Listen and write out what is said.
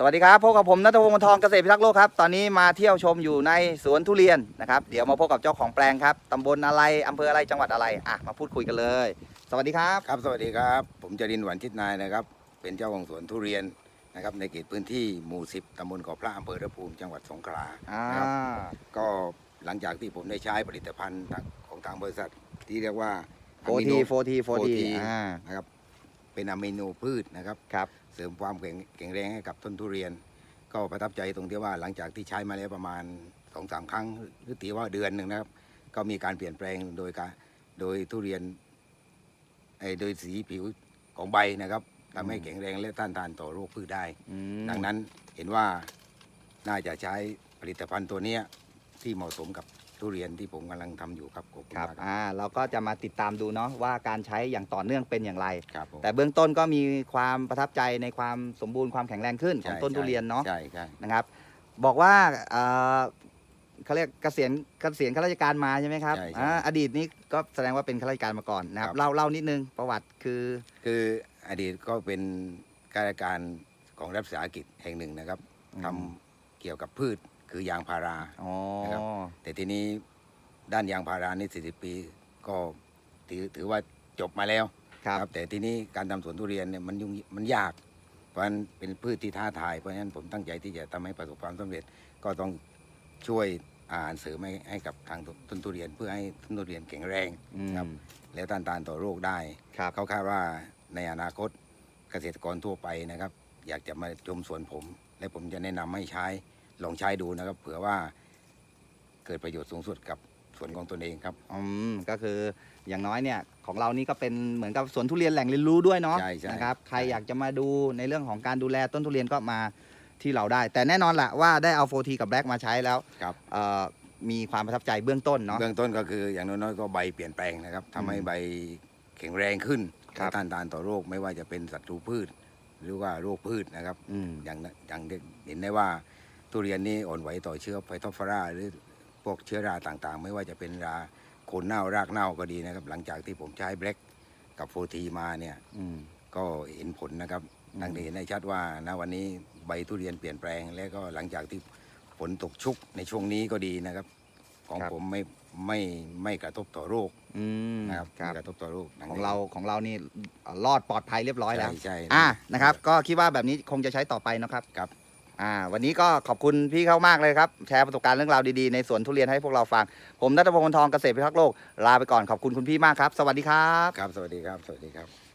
สวัสดีครับพบกับผมนัทพงศ์มนทองเกษตรพิทักษ์โลกครับ ตอนนี้มาเที่ยวชมอยู่ในสวนทุเรียนนะครับ เดี๋ยวมาพบกับเจ้าของแปลงครับตำบลอะไรอำเภออะไรจังหวัดอะไรอะมาพูดคุยกันเลย สวัสดีครับ ครับสวัสดีครับ ผมจรินทร์หวันชิดนายนะครับ เป็นเจ้าของสวนทุเรียนนะครับในเขตพื้นที่หมู่ 10ตำบลเกาะพระอำเภอระภูมิจังหวัดสงขลาอ่านะครับ ก็หลังจากที่ผมได้ใช้ผลิตภัณฑ์ของทางบริษัทที่เรียกว่า โฟทีโฟทีโฟที 4T อ่า นะครับ เป็นอะมิโนพืชนะครับ ครับ เสริมความแข็งแข็งแรงให้กับต้นทุเรียน ก็ประทับใจตรงที่ว่าหลังจากที่ใช้มาแล้วประมาณสองสามครั้งหรือตีว่าเดือนหนึ่งนะครับ ก็มีการเปลี่ยนแปลงโดยการโดยทุเรียนไอ้โดยสีผิวของใบนะครับทำให้แข็งแรงและต้านทานต่อโรคพืชได้ อืมดังนั้นเห็นว่าน่าจะใช้ผลิตภัณฑ์ตัวเนี้ยที่เหมาะสมกับ ทุเรียนที่ผมกำลังทำอยู่ครับขอบคุณครับมากครับอ่าเราก็จะมาติดตามดูเนาะว่าการใช้อย่างต่อเนื่องเป็นอย่างไร ครับผม แต่เบื้องต้นก็มีความประทับใจในความสมบูรณ์ความแข็งแรงขึ้นของใช่ต้นทุเรียนเนาะใช่ใช่นะครับ บอกว่าเอ่อเขาเรียกเกษียณเกษียณข้าราชการมาใช่ไหมครับใช่ใช่อ่าอดีตนี้ก็แสดงว่าเป็นข้าราชการมาก่อนนะครับครับ เล่าเล่านิดนึงประวัติคือคืออดีตก็เป็นข้าราชการของรัฐวิสาหกิจแห่งหนึ่งนะครับทำเกี่ยวกับพืช คือยางพาราอ๋อนะครับแต่ทีนี้ด้านยางพารานี่40 ปี ก็ถือถือว่าจบมาแล้วครับ แต่ทีนี้การทำสวนทุเรียนเนี่ยมันยุ่งมันยาก เพราะฉะนั้นเป็นพืชที่ท้าทายเพราะฉะนั้นผมตั้งใจที่จะทำให้ประสบความสำเร็จก็ต้องช่วยอาหารเสริมให้ให้กับทางต้นทุเรียนเพื่อให้ต้นทุเรียนแข็งแรง อืม ครับ และต้านทานต่อโรคได้ ครับ เขาคาดว่าในอนาคตเกษตรกรทั่วไปนะครับ อยากจะมาชมสวนผม และผมจะแนะนำให้ใช้ ลองใช้ดูนะครับ เผื่อว่าเกิดประโยชน์สูงสุดกับสวนของตนเองครับ อืมก็คืออย่างน้อยเนี่ยของเรานี่ก็เป็นเหมือนกับสวนทุเรียนแหล่งเรียนรู้ด้วยเนาะใช่ใช่นะครับใครใช่ อยากจะมาดูในเรื่องของการดูแลต้นทุเรียนก็มาที่เราได้ แต่แน่นอนแหละว่าได้เอาโฟทีกับแบล็กมาใช้แล้วครับ เอ่อมีความประทับใจเบื้องต้นเนาะ เบื้องต้นก็คืออย่างน้อยๆก็ใบเปลี่ยนแปลงนะครับทำให้อืมใบแข็งแรงขึ้นครับและต้านทานต่อโรคไม่ว่าจะเป็นศัตรูพืช หรือว่าโรคพืชนะครับ อืม อย่างนั้นอย่างเห็นได้ว่า ทุเรียนนี่อ่อนไหวต่อเชื้อไฟทอฟราหรือพวกเชื้อราต่างๆ ไม่ว่าจะเป็นราโคนเน่ารากเน่าก็ดีนะครับ หลังจากที่ผมใช้แบล็กกับโฟทีมาเนี่ยอืมก็เห็นผลนะครับอืมดังที่เห็นได้ชัดว่าณวันนี้ใบทุเรียนเปลี่ยนแปลง และก็หลังจากที่ฝนตกชุกในช่วงนี้ก็ดีนะครับ ของผมไม่ไม่ไม่กระทบต่อโรคอืมนะครับครับไม่กระทบต่อโรคของเราของเรานี่เอ่อรอดปลอดภัยเรียบร้อยแล้วใช่ใช่อะนะครับ ก็คิดว่าแบบนี้คงจะใช้ต่อไปนะครับครับ อ่า วันนี้ก็ขอบคุณพี่เขามากเลยครับ แชร์ประสบการณ์เรื่องราวดีๆในสวนทุเรียนให้พวกเราฟัง ผมนัทพงศ์วงศ์ทองเกษตรพิทักษ์โลก ลาไปก่อนขอบคุณคุณพี่มากครับ สวัสดีครับ ครับ สวัสดีครับ สวัสดีครับ